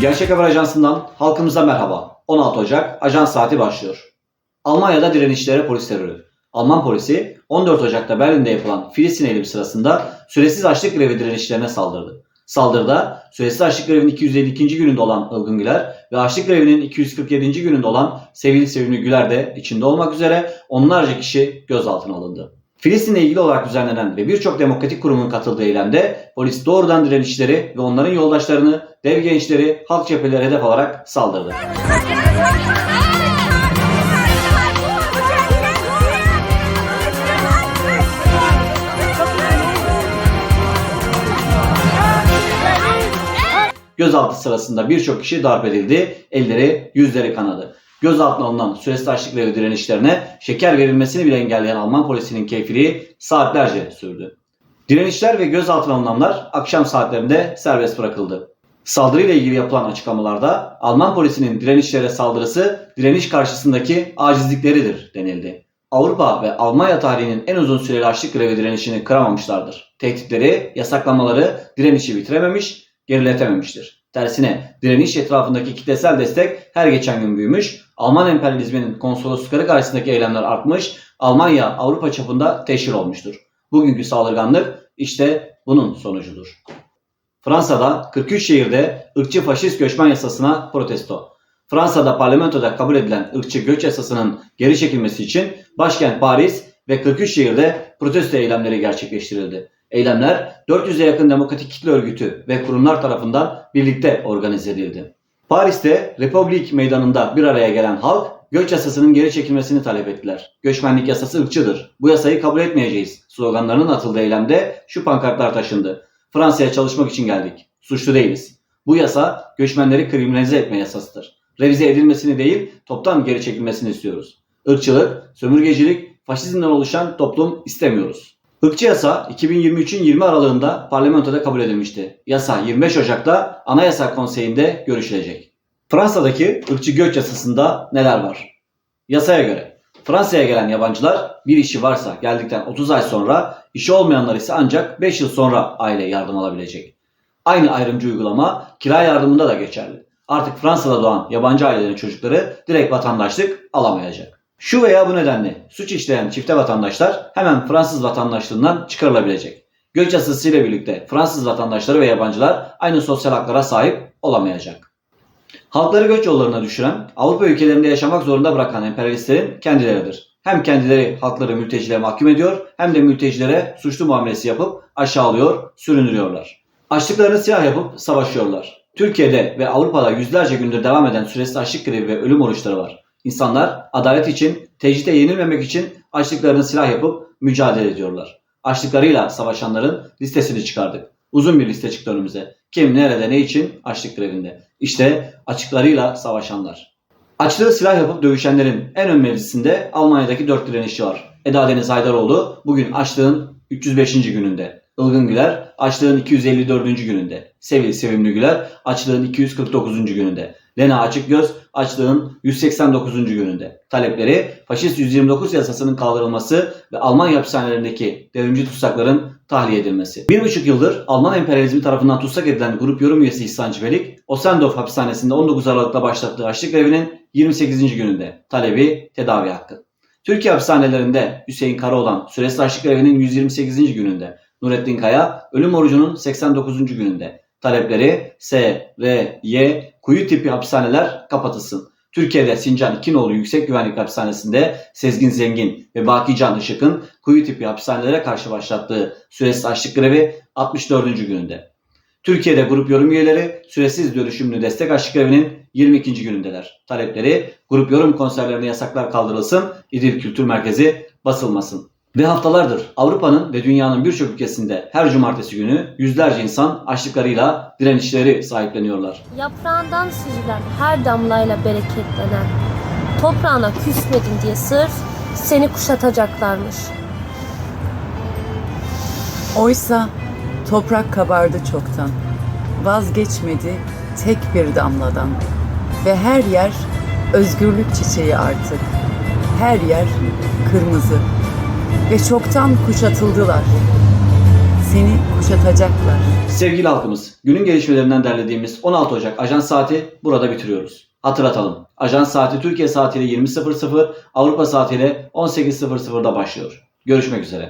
Gerçek Haber Ajansı'ndan halkımıza merhaba. 16 Ocak Ajans Saati başlıyor. Almanya'da direnişlere polis terörü. Alman polisi 14 Ocak'ta Berlin'de yapılan Filistin eylemi sırasında süresiz açlık grevi direnişlerine saldırdı. Saldırıda süresiz açlık grevinin 252. gününde olan Ilgın Güler ve açlık grevinin 247. gününde olan Sevil Sevimli Güler de içinde olmak üzere onlarca kişi gözaltına alındı. Filistin'le ilgili olarak düzenlenen ve birçok demokratik kurumun katıldığı eylemde polis doğrudan direnişleri ve onların yoldaşlarını dev gençleri halk cepheleri hedef alarak saldırdı. Gözaltı sırasında birçok kişi darp edildi, elleri, yüzleri kanadı. Gözaltına alınan süresiz açlık grevi direnişlerine şeker verilmesini bile engelleyen Alman polisinin keyfiliği saatlerce sürdü. Direnişler ve gözaltına alınanlar akşam saatlerinde serbest bırakıldı. Saldırıyla ilgili yapılan açıklamalarda Alman polisinin direnişlere saldırısı direniş karşısındaki acizlikleridir denildi. Avrupa ve Almanya tarihinin en uzun süreli açlık grevi direnişini kıramamışlardır. Tehditleri, yasaklamaları direnişi bitirememiş, geriletememiştir. Tersine direniş etrafındaki kitlesel destek her geçen gün büyümüş, Alman emperyalizminin konsoloslukları karşısındaki eylemler artmış, Almanya Avrupa çapında teşhir olmuştur. Bugünkü saldırganlık işte bunun sonucudur. Fransa'da 43 şehirde ırkçı faşist göçmen yasasına protesto. Fransa'da parlamentoda kabul edilen ırkçı göç yasasının geri çekilmesi için başkent Paris ve 43 şehirde protesto eylemleri gerçekleştirildi. Eylemler 400'e yakın demokratik kitle örgütü ve kurumlar tarafından birlikte organize edildi. Paris'te Republik Meydanı'nda bir araya gelen halk göç yasasının geri çekilmesini talep ettiler. Göçmenlik yasası ırkçıdır. Bu yasayı kabul etmeyeceğiz. Sloganlarının atıldığı eylemde şu pankartlar taşındı. Fransa'ya çalışmak için geldik. Suçlu değiliz. Bu yasa göçmenleri kriminalize etme yasasıdır. Revize edilmesini değil, toptan geri çekilmesini istiyoruz. Irkçılık, sömürgecilik, faşizmden oluşan toplum istemiyoruz. Irkçı yasa 2023'ün 20 aralığında parlamentoda kabul edilmişti. Yasa 25 Ocak'ta Anayasa Konseyi'nde görüşülecek. Fransa'daki ırkçı göç yasasında neler var? Yasaya göre Fransa'ya gelen yabancılar bir işi varsa geldikten 30 ay sonra, işi olmayanlar ise ancak 5 yıl sonra aile yardım alabilecek. Aynı ayrımcı uygulama kira yardımında da geçerli. Artık Fransa'da doğan yabancı ailelerin çocukları direkt vatandaşlık alamayacak. Şu veya bu nedenle suç işleyen çifte vatandaşlar hemen Fransız vatandaşlığından çıkarılabilecek. Göç yasası ile birlikte Fransız vatandaşları ve yabancılar aynı sosyal haklara sahip olamayacak. Halkları göç yollarına düşüren, Avrupa ülkelerinde yaşamak zorunda bırakan emperyalistlerin kendileridir. Hem kendileri halkları mültecilere mahkum ediyor hem de mültecilere suçlu muamelesi yapıp aşağılıyor, süründürüyorlar. Açlıklarını silah yapıp savaşıyorlar. Türkiye'de ve Avrupa'da yüzlerce gündür devam eden süresiz açlık grevi ve ölüm oruçları var. İnsanlar adalet için, tecride yenilmemek için açlıklarını silah yapıp mücadele ediyorlar. Açlıklarıyla savaşanların listesini çıkardık. Uzun bir liste çıktı önümüze. Kim, nerede, ne için? Açlık grevinde. İşte açıklarıyla savaşanlar. Açlığı silah yapıp dövüşenlerin en ön mevzisinde Almanya'daki dört direnişçi var. Eda Deniz Haydaroğlu bugün açlığın 305. gününde. Ilgın Güler açlığın 254. gününde. Sevil Sevimli Güler açlığın 249. gününde. Lena Açıkgöz açlığın 189. gününde. Talepleri faşist 129 yasasının kaldırılması ve Alman hapishanelerindeki devrimci tutsakların tahliye edilmesi. Bir buçuk yıldır Alman emperyalizmi tarafından tutsak edilen grup yorum üyesi İhsan Cibelik, Osendorf hapishanesinde 19 Aralık'ta başlattığı açlık grevinin 28. gününde. Talebi tedavi hakkı. Türkiye hapishanelerinde Hüseyin Karaoğlan süresiz açlık grevinin 128. gününde. Nurettin Kaya ölüm orucunun 89. gününde. Talepleri S, R, Y, kuyu tipi hapishaneler kapatılsın. Türkiye'de Sincan İkinoğlu Yüksek Güvenlik Hapishanesi'nde Sezgin Zengin ve Bakican Işık'ın kuyu tipi hapishanelere karşı başlattığı süresiz açlık grevi 64. gününde. Türkiye'de grup yorum üyeleri süresiz dönüşümlü destek açlık grevinin 22. günündeler. Talepleri grup yorum konserlerine yasaklar kaldırılsın, İdil Kültür Merkezi basılmasın. Ve haftalardır Avrupa'nın ve dünyanın birçok ülkesinde her cumartesi günü yüzlerce insan açlıklarıyla direnişleri sahipleniyorlar. Yaprağından süzülen her damlayla bereketlenen, toprağına küsmedin diye sırf seni kuşatacaklarmış. Oysa toprak kabardı çoktan. Vazgeçmedi tek bir damladan. Ve her yer özgürlük çiçeği artık. Her yer kırmızı. Ve çoktan kuşatıldılar. seni kuşatacaklar. Sevgili halkımız, günün gelişmelerinden derlediğimiz 16 Ocak Ajans Saati burada bitiriyoruz. Hatırlatalım. Ajans Saati Türkiye saatiyle 20.00, Avrupa saatiyle 18.00'da başlıyor. Görüşmek üzere.